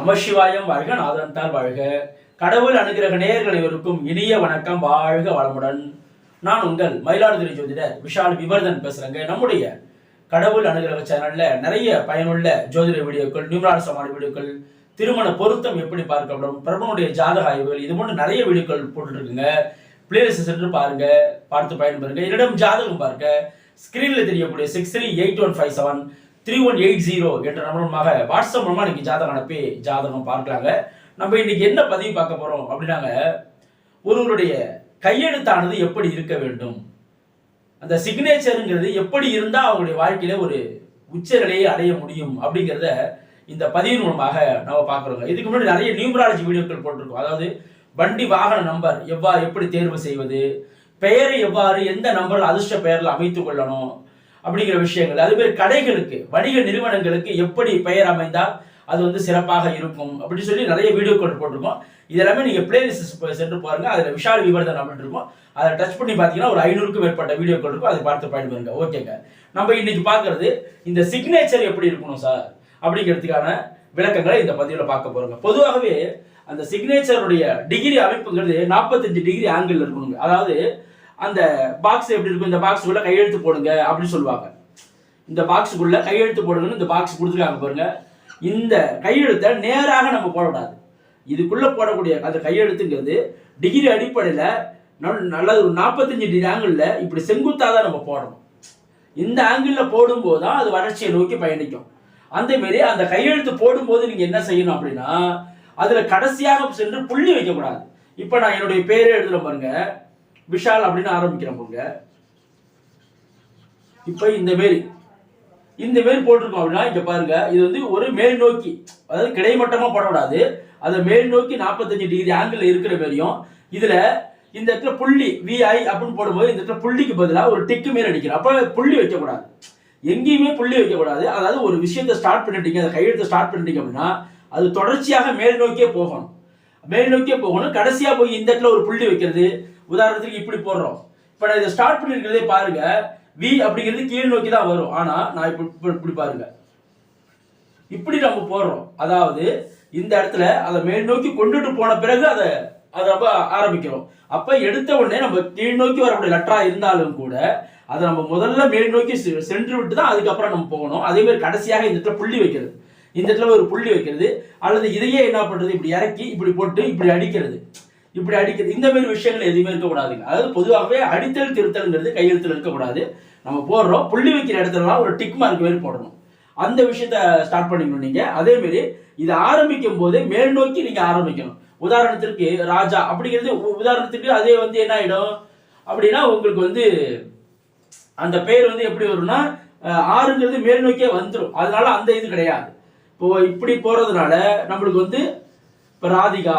நமசிவாயம் வாழ்க நாதன்தார் வாழ்க. கடவுள் அனுகிரக நேயர்கள் அனைவருக்கும் இனிய வணக்கம் வாழ்க வளமுடன். நான் உங்கள் மயிலாடுதுறை ஜோதிடர் விஷால் விவர்தன் பேசுறேங்க. நம்முடைய கடவுள் அனுகிரக சேனல்ல நிறைய பயனுள்ள ஜோதிட வீடியோக்கள் நியூமரால் சமான வீடியோக்கள் திருமண பொருத்தம் எப்படி பார்க்கப்படும் பிரபனுடைய ஜாதக ஆய்வுகள் இது போன்ற நிறைய வீடியோக்கள் போட்டுருக்குங்க. பிளேலிஸ்ட் சென்று பாருங்க பார்த்து பயன்பெறுங்க. என்னிடம் ஜாதகம் பார்க்க ஸ்கிரீன்ல தெரியக்கூடிய six three eight one five seven three one eight zero என்ற நம்பருமாக வாட்ஸ்அப் மூலமாக இன்றைக்கி ஜாதகம் அனுப்பி ஜாதகம் பார்க்கலாங்க. நம்ம இன்றைக்கி என்ன பதிவு பார்க்க போகிறோம் அப்படின்னாங்க ஒருவருடைய கையெழுத்தானது எப்படி இருக்க வேண்டும்? அந்த சிக்னேச்சருங்கிறது எப்படி இருந்தால் அவங்களுடைய வாழ்க்கையில் ஒரு உச்சநிலையை அடைய முடியும் அப்படிங்கிறத இந்த பதிவின் மூலமாக நம்ம பார்க்குறோங்க. இதுக்கு முன்னாடி நிறைய நியூமராலஜி வீடியோக்கள் போட்டிருக்கோம். அதாவது வண்டி வாகன நம்பர் எவ்வாறு எப்படி தேர்வு செய்வது பெயரை எவ்வாறு எந்த நம்பரில் அதிர்ஷ்ட பெயரில் அமைத்து கொள்ளணும் அப்படிங்கிற விஷயங்கள். அதுமாரி மாதிரி கடைகளுக்கு வணிக நிறுவனங்களுக்கு எப்படி பெயர் அமைந்தால் அது வந்து சிறப்பாக இருக்கும் அப்படின்னு சொல்லி நிறைய வீடியோக்கள் போட்டிருக்கோம். இதெல்லாமே நீங்கள் பிளேலிஸ்ட் சென்று பாருங்க. அதில் விஷால் விவரதன் அப்படின்னு இருக்கும். அதை டச் பண்ணி பார்த்தீங்கன்னா ஒரு ஐநூறுக்கும் மேற்பட்ட வீடியோக்கள் இருக்கும். அதை பார்த்து பயன்பெறுங்க. ஓகேங்க நம்ம இன்னைக்கு பார்க்கறது இந்த சிக்னேச்சர் எப்படி இருக்கணும் சார் அப்படிங்கிறதுக்கான விளக்கங்களை இந்த பதிவில் பார்க்க போறோங்க. பொதுவாகவே அந்த சிக்னேச்சருடைய டிகிரி அமைப்புங்கிறது நாற்பத்தஞ்சு டிகிரி ஆங்கிள் இருக்கணுங்க. அதாவது அந்த பாக்ஸ் எப்படி இருக்கும்? இந்த பாக்ஸுக்குள்ள கையெழுத்து போடுங்க அப்படின்னு சொல்லுவாங்க. இந்த பாக்ஸுக்குள்ள கையெழுத்து போடுங்கன்னு இந்த பாக்ஸ் கொடுத்துருக்காங்க பாருங்க. இந்த கையெழுத்தை நேராக நம்ம போடக்கூடாது. இதுக்குள்ளே போடக்கூடிய அந்த கையெழுத்துங்கிறது டிகிரி அடிப்படையில் நல்ல நல்லது ஒரு நாற்பத்தஞ்சு டிகிரி ஆங்கிளில் இப்படி செங்குத்தாக தான் நம்ம போடணும். இந்த ஆங்கிளில் போடும்போது தான் அது வளர்ச்சியை நோக்கி பயணிக்கும். அந்த மாரி அந்த கையெழுத்து போடும்போது நீங்கள் என்ன செய்யணும் அப்படின்னா அதில் கடைசியாக சென்று புள்ளி வைக்கக்கூடாது. இப்போ நான் என்னுடைய பேரே எழுதுகிறேன் பாருங்க. விஷால் அப்படின்னு ஆரம்பிக்கிறவங்க பாருங்க. இப்போ இந்த மாரி இந்த மாரி போட்டிருக்கோம் அப்படின்னா இங்க பாருங்க இது வந்து ஒரு மேல் நோக்கி அதாவது கிடைமட்டமா போடக்கூடாது. அதை மேல் நோக்கி நாற்பத்தஞ்சு டிகிரி ஆங்கிள் இருக்கிற மாதிரியும் இதுல இந்த இடத்துல புள்ளி விஐ அப்படின்னு போடும்போது இந்த இடத்துல புள்ளிக்கு பதிலாக ஒரு டிக்கு மேல் அடிக்கிறோம். அப்போ புள்ளி வைக்கக்கூடாது. எங்கேயுமே புள்ளி வைக்கக்கூடாது. அதாவது ஒரு விஷயத்தை ஸ்டார்ட் பண்ணிட்டீங்க அதை கையெழுத்து ஸ்டார்ட் பண்ணிட்டீங்க அப்படின்னா அது தொடர்ச்சியாக மேல் நோக்கியே போகணும். மேல் நோக்கியே போகணும். கடைசியா போய் இந்த இடத்துல ஒரு புள்ளி வைக்கிறது உதாரணத்துக்கு இப்படி போடுறோம். இப்போ நான் இதை ஸ்டார்ட் பண்ணிருக்கிறதே பாருங்க. வி அப்படிங்கிறது கீழ் நோக்கி தான் வரும். ஆனா நான் இப்ப இப்படி பாருங்க. இப்படி நம்ம போடுறோம். அதாவது இந்த இடத்துல அதை மேல் நோக்கி கொண்டுட்டு போன பிறகு அதை அதை நம்ம ஆரம்பிக்கிறோம். அப்ப எடுத்த உடனே நம்ம கீழ் நோக்கி வரக்கூடிய லெட்டரா இருந்தாலும் கூட அதை நம்ம முதல்ல மேல் நோக்கி செ- சென்று விட்டு தான் அதுக்கப்புறம் நம்ம போகணும். அதே மாதிரி கடைசியாக இந்த இடத்துல புள்ளி வைக்கிறது. இந்த இடத்துல ஒரு புள்ளி வைக்கிறது. அல்லது இதையே என்ன பண்றது? இப்படி இறக்கி இப்படி போட்டு இப்படி அடிக்கிறது. இப்படி அடிக்கிறது. இந்த மாதிரி விஷயங்கள் எதுவுமே இருக்கக்கூடாதுங்க. அதாவது பொதுவாகவே அடித்தல் திருத்தல்ங்கிறது கையெழுத்தில் இருக்கக்கூடாது. நம்ம போடுறோம் புள்ளி வைக்கிற இடத்துலலாம் ஒரு டிக் மார்க் மாதிரி போடணும். அந்த விஷயத்த ஸ்டார்ட் பண்ணிக்கணும் நீங்கள் அதேமாரி இதை ஆரம்பிக்கும் போது மேல் நோக்கி நீங்கள் ஆரம்பிக்கணும். உதாரணத்திற்கு ராஜா அப்படிங்கிறது உ- உதாரணத்துக்கு அதே வந்து என்ன ஆகிடும் அப்படின்னா உங்களுக்கு வந்து அந்த பெயர் வந்து எப்படி வரும்னா ஆறுங்கிறது மேல் நோக்கியே வந்துடும் அதனால அந்த இது கிடையாது. இப்போ இப்படி போறதுனால நம்மளுக்கு வந்து இப்போ ராதிகா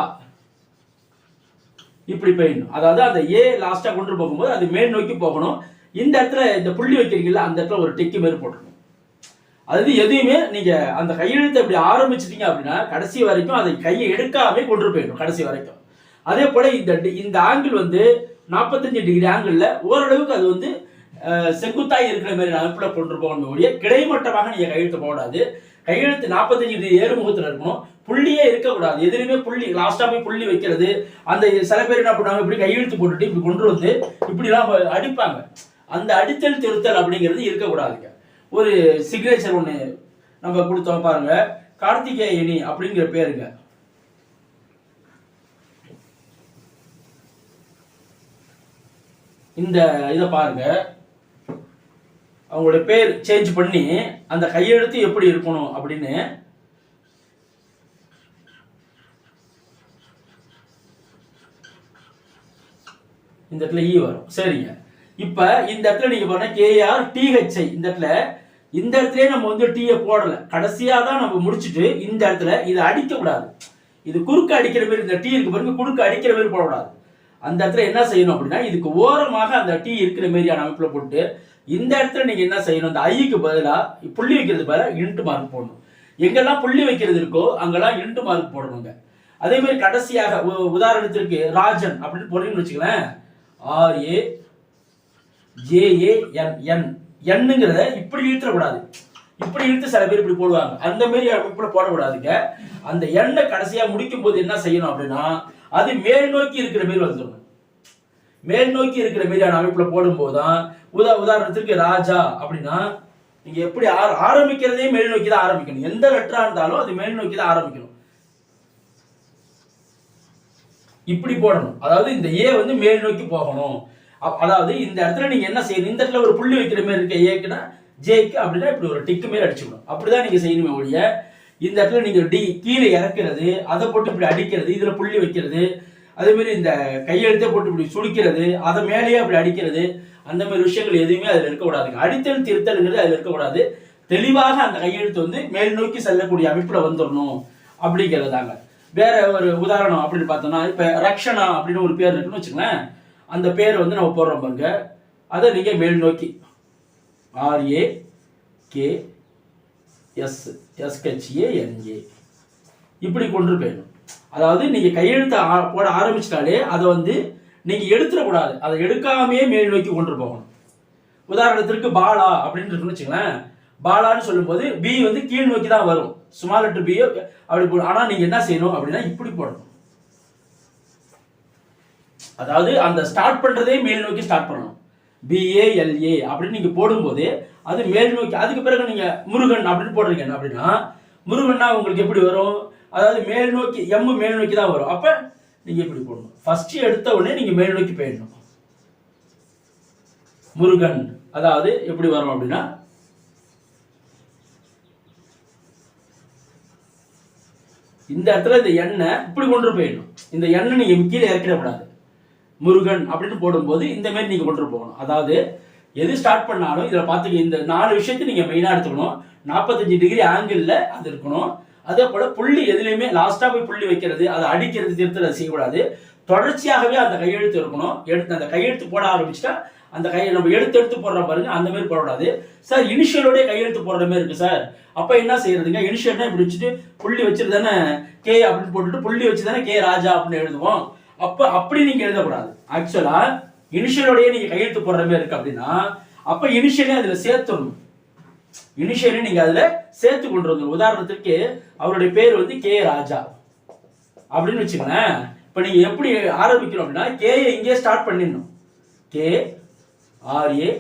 இப்படி போயிடணும். அதாவது அந்த ஏ லாஸ்ட்டாக கொண்டு போகும்போது அது மேல் நோக்கி போகணும். இந்த இடத்துல இந்த புள்ளி வைக்கிறீங்கல்ல அந்த இடத்துல ஒரு டிக்கு மாரி போட்டுருணும் அதாவது எதையுமே நீங்கள் அந்த கையெழுத்தை இப்படி ஆரம்பிச்சிட்டீங்க அப்படின்னா கடைசி வரைக்கும் அதை கையை எடுக்காமே கொண்டு போயிடணும் கடைசி வரைக்கும். அதே போல் இந்த டி- இந்த ஆங்கிள் வந்து நாற்பத்தஞ்சு டிகிரி ஆங்கிளில் ஓரளவுக்கு அது வந்து செங்குத்தாய் இருக்கிற மாதிரி அமைப்பில் கொண்டு போகணும் ஒழிய கிடைமட்டமாக நீங்கள் கையெழுத்து போடாது கையெழுத்து நாற்பத்தஞ்சு டிகிரி ஏறுமுகத்தில் இருக்கணும். புள்ளியே இருக்கக்கூடாது. எதுலையுமே புள்ளி லாஸ்டா போய் புள்ளி வைக்கிறது அந்த சில பேர் என்ன பண்ணுவாங்க இப்படி கையெழுத்து போட்டுட்டு இப்படி கொண்டு வந்து இப்படிலாம் அடிப்பாங்க. அந்த அடித்தல் திருத்தல் அப்படிங்கிறது இருக்கக்கூடாதுங்க. ஒரு சிக்னேச்சர் ஒன்று நம்ம கொடுத்தோம் பாருங்க. கார்த்திகேயனி அப்படிங்கிற பேருங்க. இந்த இதை பாருங்க. அவங்களோட பேர் சேஞ்ச் பண்ணி அந்த கையெழுத்து எப்படி இருக்கணும் அப்படின்னு இந்த இடத்துல ஈ வரும். சரிங்க. இப்ப இந்த இடத்துல நீங்க பாருங்க கேஆர் டிஹெச்ஐ இந்த இடத்துல இந்த இடத்துலயே நம்ம வந்து டீயை போடல. கடைசியா தான் நம்ம முடிச்சுட்டு இந்த இடத்துல இதை அடிக்க கூடாது இது குறுக்க அடிக்கிற மாதிரி இந்த டீ இருக்கு பாருங்க குறுக்க அடிக்கிற மாதிரி போடக்கூடாது. அந்த இடத்துல என்ன செய்யணும் அப்படின்னா இதுக்கு ஓரமாக அந்த டீ இருக்கிற மாதிரியான அமைப்புல போட்டு இந்த இடத்துல நீங்க என்ன செய்யணும் இந்த ஐக்கு பதிலா புள்ளி வைக்கிறது பதிலா இன்ட்டு மார்க் போடணும். எங்கெல்லாம் புள்ளி வைக்கிறது இருக்கோ அங்கெல்லாம் இன்ட்டு மார்க் போடணுங்க. அதே மாதிரி கடைசியாக உ- உதாரணத்திற்கு ராஜன் அப்படின்னு போனீங்கன்னு வச்சுக்கலாம் ஆர்ஏ ஜேஏஎன் என் எண்ணுங்கிறத இப்படி இழுத்துடக்கூடாது. இப்படி இழுத்து சில பேர் இப்படி போடுவாங்க. அந்த மாதிரி அமைப்புல போடக்கூடாதுங்க. அந்த எண்ணை கடைசியாக முடிக்கும் போது என்ன செய்யணும் அப்படின்னா அது மேல் நோக்கி இருக்கிற மாரி வந்துடணும். மேல் நோக்கி இருக்கிற மாதிரியான அமைப்புல போடும்போது தான் உதா உதாரணத்திற்கு ராஜா அப்படின்னா நீங்க எப்படி ஆர- ஆரம்பிக்கிறதே மேல் நோக்கி தான் ஆரம்பிக்கணும். எந்த லெட்டரா இருந்தாலும் அது மேல் நோக்கி தான் ஆரம்பிக்கணும். இப்படி போடணும். அதாவது இந்த ஏ வந்து மேல் நோக்கி போகணும். அப்- அதாவது இந்த இடத்துல நீங்க என்ன செய்யணும்? இந்த இடத்துல ஒரு புள்ளி வைக்கிற மாதிரி இருக்க ஏக்குன்னா ஜேக்கு அப்படின்னா இப்படி ஒரு டிக்கு மாரி அடிச்சுக்கணும். அப்படிதான் நீங்க செய்யணுமே ஒழிய இந்த இடத்துல நீங்க டி கீழே இறக்குறது அதை போட்டு இப்படி அடிக்கிறது இதுல புள்ளி வைக்கிறது அதே மாதிரி இந்த கையெழுத்தை போட்டு இப்படி சுடிக்கிறது அதை மேலேயே அப்படி அடிக்கிறது அந்த மாதிரி விஷயங்கள் எதுவுமே அதில் இருக்கக்கூடாதுங்க அடித்தல் திருத்தல்ங்கிறது அதில் இருக்கக்கூடாது தெளிவாக அந்த கையெழுத்து வந்து மேல் நோக்கி செல்லக்கூடிய அமைப்புல வந்துடணும் அப்படிங்கிறது தாங்க வேற ஒரு உதாரணம் அப்படின்னு பார்த்தோம்னா இப்போ ரக்ஷனா அப்படின்னு ஒரு பேர் இருக்குன்னு வச்சுக்கோங்களேன். அந்த பேர் வந்து நம்ம போடுறோம் பாருங்க. அதை நீங்கள் மேல் நோக்கி. R A K S S H A N A இப்படி கொண்டு போயிடணும். அதாவது நீங்கள் கையெழுத்து ஆ- போட ஆரம்பிச்சிட்டாலே அதை வந்து நீங்கள் எடுத்துடக்கூடாது. அதை எடுக்காமையே மேல் நோக்கி கொண்டு போகணும். உதாரணத்திற்கு பாலா அப்படின்னு இருக்குன்னு வச்சுங்களேன் பாலான்னு சொல்லும்போது பி வந்து கீழ் நோக்கி தான் வரும். ஸ்மால் லெட்டர் பி அப்படி போ ஆனால் நீங்கள் என்ன செய்யணும் அப்படின்னா இப்படி போடணும். அதாவது அந்த ஸ்டார்ட் பண்ணுறதே மேல் நோக்கி ஸ்டார்ட் பண்ணணும். பிஏஎல்ஏ அப்படின்னு நீங்கள் போடும்போது அது மேல் நோக்கி அதுக்கு பிறகு நீங்கள் முருகன் அப்படின்னு போடுறீங்க. அப்படின்னா முருகன்னா உங்களுக்கு எப்படி வரும்? அதாவது மேல் நோக்கி எம் மேல் நோக்கி தான் வரும். அப்போ நீங்கள் இப்படி போடணும். ஃபஸ்ட்டு எடுத்த உடனே நீங்கள் மேல் நோக்கி போயிடணும். முருகன் அதாவது எப்படி வரும் அப்படின்னா இந்த இடத்துல இந்த எண்ணெய் இப்படி கொண்டு போயிடணும். இந்த எண்ணெய் நீங்கள் கீழே இறக்கிடக்கூடாது முருகன் அப்படின்னு போடும்போது இந்த மாதிரி நீங்கள் கொண்டு போகணும். அதாவது எது ஸ்டார்ட் பண்ணாலும் இதில் பார்த்துக்க இந்த நாலு விஷயத்தை நீங்கள் மெயினாக எடுத்துக்கணும். நாற்பத்தஞ்சு டிகிரி ஆங்கிளில் அது இருக்கணும். அதே போல் புள்ளி எதுலேயுமே லாஸ்ட்டாக போய் புள்ளி வைக்கிறது அதை அடிக்கிறது திருத்தல் செய்யக்கூடாது. தொடர்ச்சியாகவே அந்த கையெழுத்து இருக்கணும். எடுத்து அந்த கையெழுத்து போட ஆரம்பிச்சுட்டா அந்த கையை நம்ம எடுத்து எடுத்து போடுற பாருங்க அந்த மாதிரி போடக்கூடாது. சார் இனிஷியலோடய கையெழுத்து போடுற மாதிரி இருக்கு சார். அப்போ என்ன செய்யறதுங்க? இனிஷியல்னா இப்படி வச்சுட்டு புள்ளி வச்சுட்டு தானே கே அப்படின்னு போட்டுட்டு புள்ளி வச்சு தானே கே ராஜா அப்படின்னு எழுதுவோம். அப்போ அப்படி நீங்கள் எழுதக்கூடாது. ஆக்சுவலா இனிஷியலோடய நீங்க கையெழுத்து போடுற மாதிரி இருக்கு அப்படின்னா அப்ப இனிஷியலே அதுல சேர்த்துடணும். இனிஷியலி நீங்க அதுல சேர்த்து கொண்டு வந்து உதாரணத்துக்கு அவருடைய பேர் வந்து கே ராஜா. அப்படின்னு வச்சுக்கோங்களேன். இப்ப நீங்க எப்படி ஆரம்பிக்கணும் அப்படின்னா கே இங்கே ஸ்டார்ட் பண்ணிடணும். கே ஆர்ஏ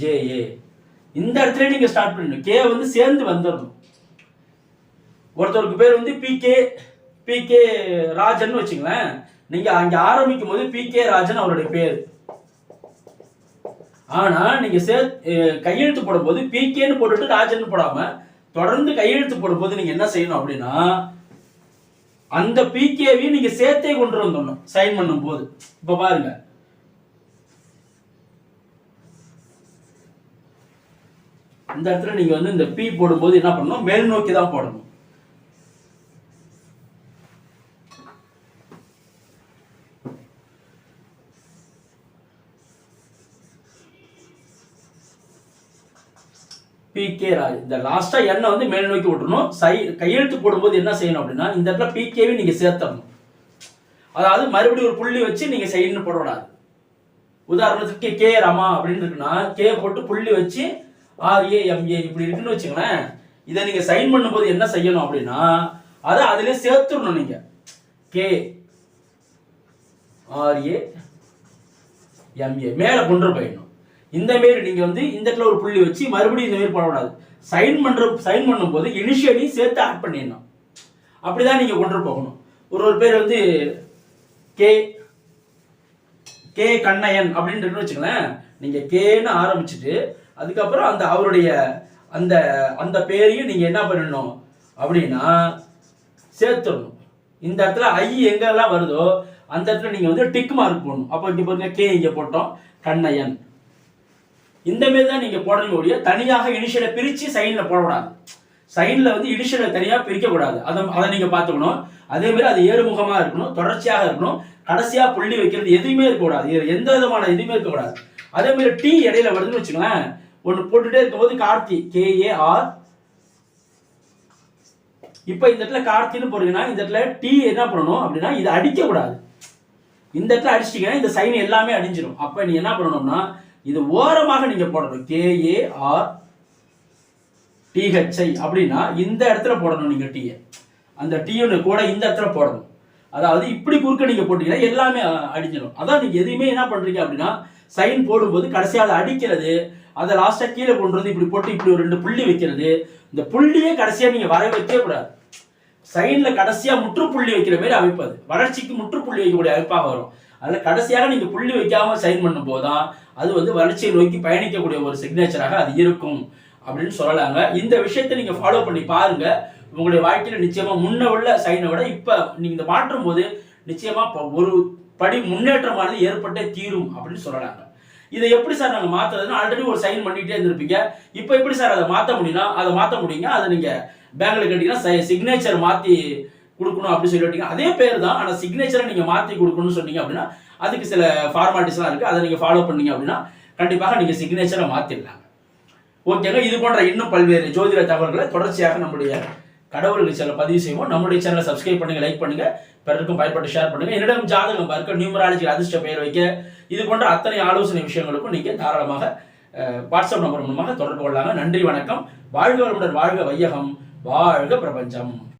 ஜேஏ இந்த இடத்துல நீங்க ஸ்டார்ட் பண்ணணும். கே வந்து சேர்ந்து வந்துடணும் ஒருத்தருக்கு பேர் வந்து P K P K Rajan வச்சுங்களேன் நீங்க அங்கே ஆரம்பிக்கும் போது பி கே ராஜன் அவருடைய பேர். ஆனா நீங்க சே கையெழுத்து போடும்போது பிகேன்னு போட்டுட்டு ராஜன் போடாம தொடர்ந்து கையெழுத்து போடும்போது நீங்க என்ன செய்யணும் அப்படின்னா அந்த பிகேவையும் நீங்க சேர்த்தே கொண்டு வந்துடணும் சைன் பண்ணும்போது. இப்ப பாருங்க. இந்த இடத்துல நீங்கள் வந்து இந்த பி போடும்போது என்ன பண்ணணும்? மேல் நோக்கி தான் போடணும். P K Raj. இந்த லாஸ்ட்டாக எண்ணெய் வந்து மேல் நோக்கி விட்டுறணும் சை கையெழுத்து போடும்போது என்ன செய்யணும் அப்படின்னா இந்த இடத்துல பிகேவையும் நீங்கள் சேர்த்தணும் அதாவது மறுபடியும் ஒரு புள்ளி வச்சு நீங்கள் செய்யணும்னு போடக்கூடாது. உதாரணத்துக்கு கே ரமா அப்படின்னு இருக்குன்னா கே போட்டு புள்ளி வச்சு ஆர்ஏ எம்ஏ இப்படி இருக்குன்னு வச்சுங்களேன் இதை நீங்கள் சைன் பண்ணும்போது என்ன செய்யணும் அப்படின்னா அதை அதிலே சேர்த்துடணும் நீங்கள் கே ஆர்ஏ எம்ஏ மேலே கொண்டு போயிடணும். இந்த மாரி நீங்கள் வந்து இந்த இடத்துல ஒரு புள்ளி வச்சு மறுபடியும் இந்த மாரி போடக்கூடாது. சைன் பண்ணுற சைன் பண்ணும்போது இனிஷியலி சேர்த்து ஆட் பண்ணிடணும். அப்படிதான் நீங்கள் கொண்டு போகணும். ஒரு ஒரு பேர் வந்து கே கே கண்ணையன் அப்படின்னு இருக்குன்னு வச்சுங்களேன் நீங்கள் கேன்னு ஆரம்பிச்சுட்டு அதுக்கப்புறம் அந்த அவருடைய அந்த அந்த பேரையும் நீங்கள் என்ன பண்ணணும் அப்படின்னா சேர்த்துடணும். இந்த இடத்துல ஐ எங்கெல்லாம் வருதோ அந்த இடத்துல நீங்கள் வந்து டிக் மார்க் போடணும். அப்போ இங்கே பாருங்க கே இங்கே போட்டோம். கண்ணையன் இந்த மாரி தான் நீங்கள் போடணும் ஒழிய தனியாக இனிஷியலை பிரித்து சைனில் போடக்கூடாது. சைனில் வந்து இனிஷியலை தனியாக பிரிக்கக்கூடாது. அதை அதை நீங்கள் பார்த்துக்கணும். அதே மாதிரி அது ஏறுமுகமாக இருக்கணும் தொடர்ச்சியாக இருக்கணும். கடைசியாக புள்ளி வைக்கிறது எதுவுமே இருக்கக்கூடாது. எந்த விதமான எதுவுமே இருக்கக்கூடாது. அதே மாதிரி இடையில வருதுன்னு வச்சுக்கோங்களேன். ஒன்று போட்டுட்டே இருக்கும்போது கார்த்தி கேஏ ஆர் இப்போ இந்த இடத்துல கார்த்தின்னு போறீங்கன்னா இந்த இடத்துல டி என்ன பண்ணணும் அப்படின்னா இதை அடிக்கக்கூடாது. இந்த இடத்துல அடிச்சிட்டீங்கன்னா இந்த சைன் எல்லாமே அடிஞ்சிடும் அப்போ நீ என்ன பண்ணணும்னா இது ஓரமாக நீங்கள் போடணும். கேஏ ஆர் டிஹெச்ஐ அப்படின்னா இந்த இடத்துல போடணும் நீங்கள் டீயை அந்த டீயோட கூட இந்த இடத்துல போடணும். அதாவது இப்படி குறுக்க நீங்கள் போட்டீங்கன்னா எல்லாமே அடிஞ்சிடும் அதான் நீங்கள் எதுவுமே என்ன பண்ணுறீங்க அப்படின்னா சைன் போடும்போது கடைசியாக அதை அடிக்கிறது அதை லாஸ்ட்டாக கீழே கொண்டு வந்து இப்படி போட்டு இப்படி ஒரு ரெண்டு புள்ளி வைக்கிறது. இந்த புள்ளியே கடைசியா நீங்கள் வர வைக்கவே கூடாது. சைன்ல கடைசியா முற்றுப்புள்ளி வைக்கிற மாதிரி அமைப்பது வளர்ச்சிக்கு முற்றுப்புள்ளி வைக்கக்கூடிய அமைப்பாக வரும். அதில் கடைசியாக நீங்கள் புள்ளி வைக்காமல் சைன் பண்ணும்போது தான் அது வந்து வளர்ச்சியை நோக்கி பயணிக்கக்கூடிய ஒரு சிக்னேச்சராக அது இருக்கும் அப்படின்னு சொல்லலாங்க. இந்த விஷயத்தை நீங்கள் ஃபாலோ பண்ணி பாருங்கள் உங்களுடைய வாழ்க்கையில் நிச்சயமாக முன்ன உள்ள சைனை விட இப்போ நீங்கள் இந்த மாற்றும் போது நிச்சயமாக ஒரு படி முன்னேற்றமானது ஏற்பட்டே தீரும் அப்படின்னு சொல்லலாங்க. இதை எப்படி சார் நாங்கள் மாற்றுறதுன்னு ஆல்ரெடி ஒரு சைன் பண்ணிகிட்டே இருந்திருப்பீங்க. இப்போ எப்படி சார் அதை மாற்ற முடியும்னா அதை மாற்ற முடியுங்க அதை நீங்கள் பேங்கில் கேட்டிங்கன்னா சிக்னேச்சர் மாற்றி கொடுக்கணும் அப்படின்னு சொல்லிட்டீங்க. அதே பேர் தான் ஆனால் சிக்னேச்சரை நீங்கள் மாற்றி கொடுக்கணும்னு சொன்னீங்க அப்படின்னா அதுக்கு சில ஃபார்மாலிட்டிஸ்லாம் இருக்குது அதை நீங்கள் ஃபாலோ பண்ணீங்க அப்படின்னா கண்டிப்பாக நீங்கள் சிக்னேச்சரை மாற்றிடலாம் ஓகேங்க இது போன்ற இன்னும் பல்வேறு ஜோதிட தகவல்களை தொடர்ச்சியாக நம்முடைய கடவுள் சேனல் பதிவு செய்வோம். நம்முடைய சேனலை சப்ஸ்கிரைப் பண்ணுங்க லைக் பண்ணுங்க. பிறருக்கும் பயன்பட்டு ஷேர் பண்ணுங்க. என்னிடம் ஜாதகம் பார்க்க நியூமராலஜி அதிர்ஷ்ட பெயர் வைக்க இது போன்ற அத்தனை ஆலோசனை விஷயங்களுக்கும் நீங்க தாராளமாக வாட்ஸ்அப் நம்பர் மூலமாக தொடர்பு கொள்ளலாங்க. நன்றி வணக்கம். வாழ்க வளமுடன் வாழ்க வையகம். வாழ்க பிரபஞ்சம்.